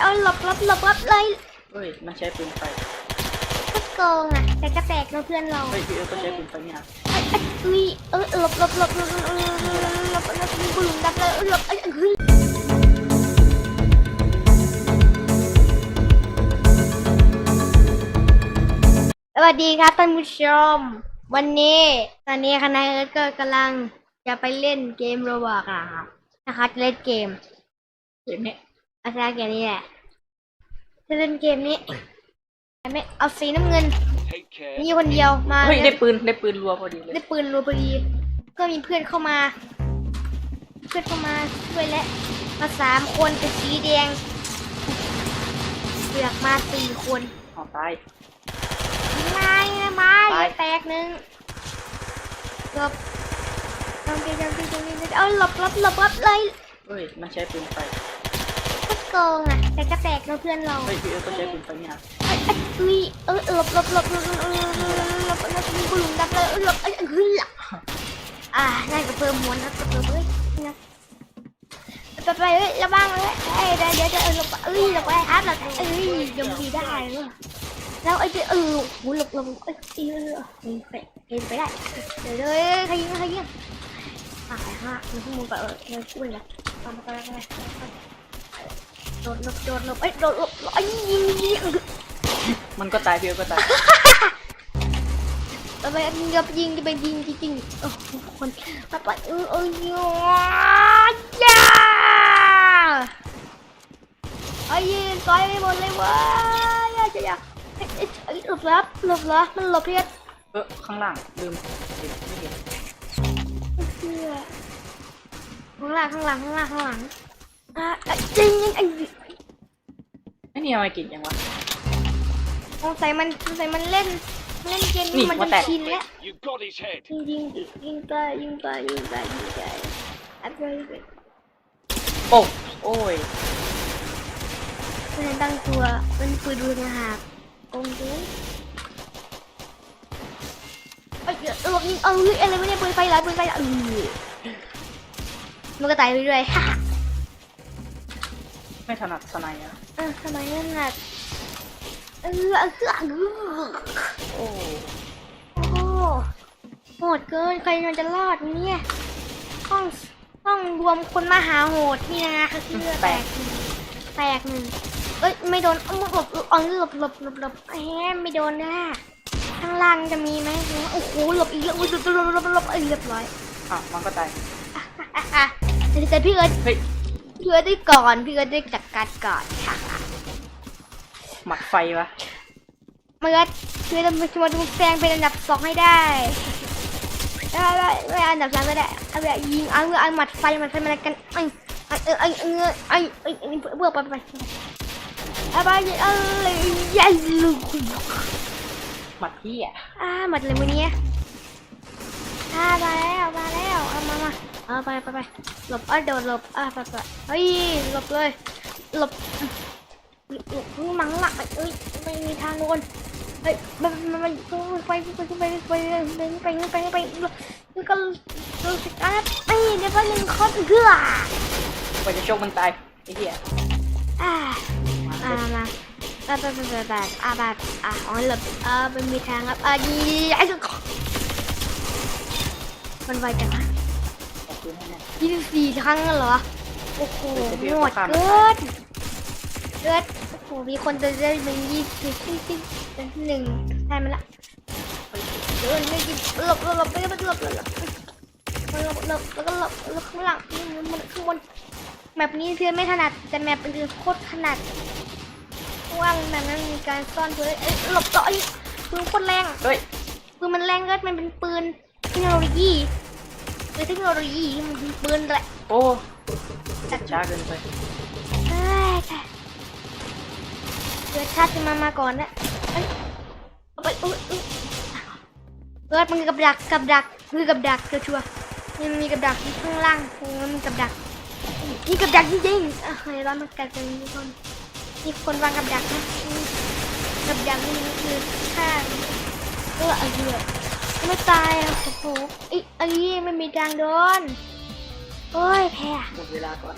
เอาหลบหลบหลบหลบเลยเฮ้ยมันใช้ปืนไฟก็โกงอะ แต่ก็แตกเราเพื่อนเราเฮ้ยพี่เออก็ใช้ปืนไฟเนี่ยอุ้ยเออหลบหลบหลบหลบหลบหลบหลบหลุมดับหลบหลบเอ้ยสวัสดีครับท่านผู้ชม วันนี้ตอนนี้คณะเอิร์ธก็กำลังจะไปเล่นเกมโรบอทนะครันะคะจะเล่นเกมเกมเนี้ย อาจารย์เกมนี้แหละจะเล่นเกมนี้ไม่เอาสีน้ำเงิน Take care. มีคนเดียวมาเฮ้ยเลยได้ปืนได้ปืนรัวพอดีเลยได้ปืนรัวพอดี ก็มีเพื่อนเข้ามา เพื่อนเข้ามาช่วยและมาสามคนเป็นสีแดงเลือกมาสี่คนอ๋อตายไม่ไม่ตายแตกหนึ่งหลบจำเป็นจำเป็นจำเป็นเอาหลบหลบหลบหลบเลยเฮ้ยมันใช้ปืนไฟก็ โกงอะ แต่ก็แตกนะเพื่อนเราไฮ้ยพี่เอิร์ธก็ใช้ปืนไปเนี่ยอุ้ยเออหลบหลบหลบหลบหลบหลบหลบแล้หมีกลุ่มดับเลยหลบเอ้ยหึ่งอ่าน่าจะเพิ่มมวลนะเพิ่มเฮ้ยนะไปไปเล้ยระวังเลยเอ้ยเดี๋ยวจะเออหลบเอ้ยหลบไปครับหลบเอ้ยยมดีได้เลยแล้วไอ้เออหูหลบหลบเอ้ยเออเอ็นไปเอ็นไปได้เดี๋ยวเลยขยิงขยิงอะฮะมันขึ้นมุมไปเออเลยกูเลยนะตามมาตามมาตามมา โดดหลบโดดหลบเอ้ยโดดหลบไอ้ยิงยิงมันก็ตายพี่เอิร์ธก็ตายทำไมยิงกับยิงจะไปยิงจริงๆโอ้โหคนมาปัดเออเออย้าไอ้ยิงต่อยไปหมดเลยว้ยอย่าอย่าอย่าเอ้ยเอ้ยเอ้หลบแลับหลบแลับมันหลบเพี้ยนเออข้างล่างลืมไม่เห็นข้างหลังข้างหลังข้างหลังข้างหลัง อะอะจริงไอ้ไอ้นี่ทำไมกินยังวะ สงสัยมันสงสัยมันเล่น เล่นเกมนี่นี้มันหัวจแตนกชินแล้ว You got his head. ยิงยิงยิงไปยิงไปยิงไปยิงไปอะไรไปโอ้โอ้ยเพื่อนตั้งตัวเป็นปืนดูนะฮะกงดูเอ้ยเออยิงเอออะไรไม่ได้ปืนไฟหลายปืนไฟหลายเออมันก็ตายไปเรื่อยฮ่า ไม่ถนัดสไนด์อะเออทำไมนั่นน่ะเออเออเออโอ้โอ้โหโหดเกินใครมันจะรอดเนี่ยต้องต้องรวมคนมาหาโหดนี่นะคือเลือดแตกหนึ่งแตกหนึ่งเอ้ยไม่โดนเอาหลบหลบเอาหลบหลบหลบหลบแหมไม่โดนนะข้างล่างจะมีไหมโอ้โหหลบอีกเยอะหลบหลบหลบหลบเอ้ยเรียบร้อยอะมันก็ตายอะอะอะแต่พี่เอิร์ธเฮ้ย พี่เอิร์ธได้ก่อนพี่เอิร์ธได้จัดการก่อนค่ะหมัดไฟวะเมื่อพี่เอิร์ธมามาดูแซงเป็นอันดับสองให้ได้ได้ได้ไม่อันดับสามก็ได้เอาแบบยิงเอาเอาหมัดไฟหมัดไฟมากันไอ้ไอ้ไอ้ไอ้ไอ้ไอ้ไอ้เบื่อไปไปเอาไปเอาเลยยันลูกหมัดพี่อะอ่าหมัดเลยมือนี้อ่ามาแล้วมาแล้วเอามามาเอาไปไปไปหลบอะโดดหลบอะไปไป เฮ้ยหลบเลยหลบหลบมังหลักเอ้ยไม่มีทางโดนเฮ้ยมันมันมันไปไปไปไปไปไปไปไปไปแล้วก็รู้สึกอะไอ้เดี๋ยวไปหนึ่งคนเพื่อกว่าจะโชคมันตายไอ้เหี้ยอ่ามาอ่ามาไปไปไปไปไปอ่าแบบอ่าอ๋อหลบอ่ามันมีทางครับอ่าดีไอ้ก็มันไวจังวะเอาปืนให้แน่ยี่สิบสี่ครั้งเหรอ โอ้โหเดี๋ยวโหเดี๋ยวดเกินเกินโอ้โหมีคนจะได้เป็นยี่สิบสี่สิบเป็นหนึ่งได้มาละเดินไม่กินหลบหลบหลบไปหลบหลบหลบหลบหลบหลบแล้วก็หลบหลบข้างหลังมันข้างบนแมปนี้เพื่อนไม่ถนัดแต่แมปอื่นโคตรถนัดเพราะว่าแมปนั้นมีการซ่อนตัวเอ้ยหลบต่อยปืนโคตรแรงเฮ้ยปืนมันแรงเกินมันเป็นปืนเทคโนโลยีคือเทคโนโลยีมันเป็นปืนแหละโอ้ ช้าเกินไปเอ้ยเกิดชาติมามาก่อนนะเอ้ยเอาไปอุ้ยอุ้ยเกิดมันกับดักกับดักคือกับดักเชัวร์ๆมันมีกับดักที่ข้างล่างโอ้ยมันมีกับดักนี่กับดักจริงๆอะเดี๋ยวเรามากัดกันทุกคนมีคนวางกับดักนะกับดักนี่มันคือข้างเออเอาเหี้ยไม่ตายอะโอ้โหไอ้ไอ้ไม่มีทางโดน โอ้ยแพ้หมดเวลาก่อน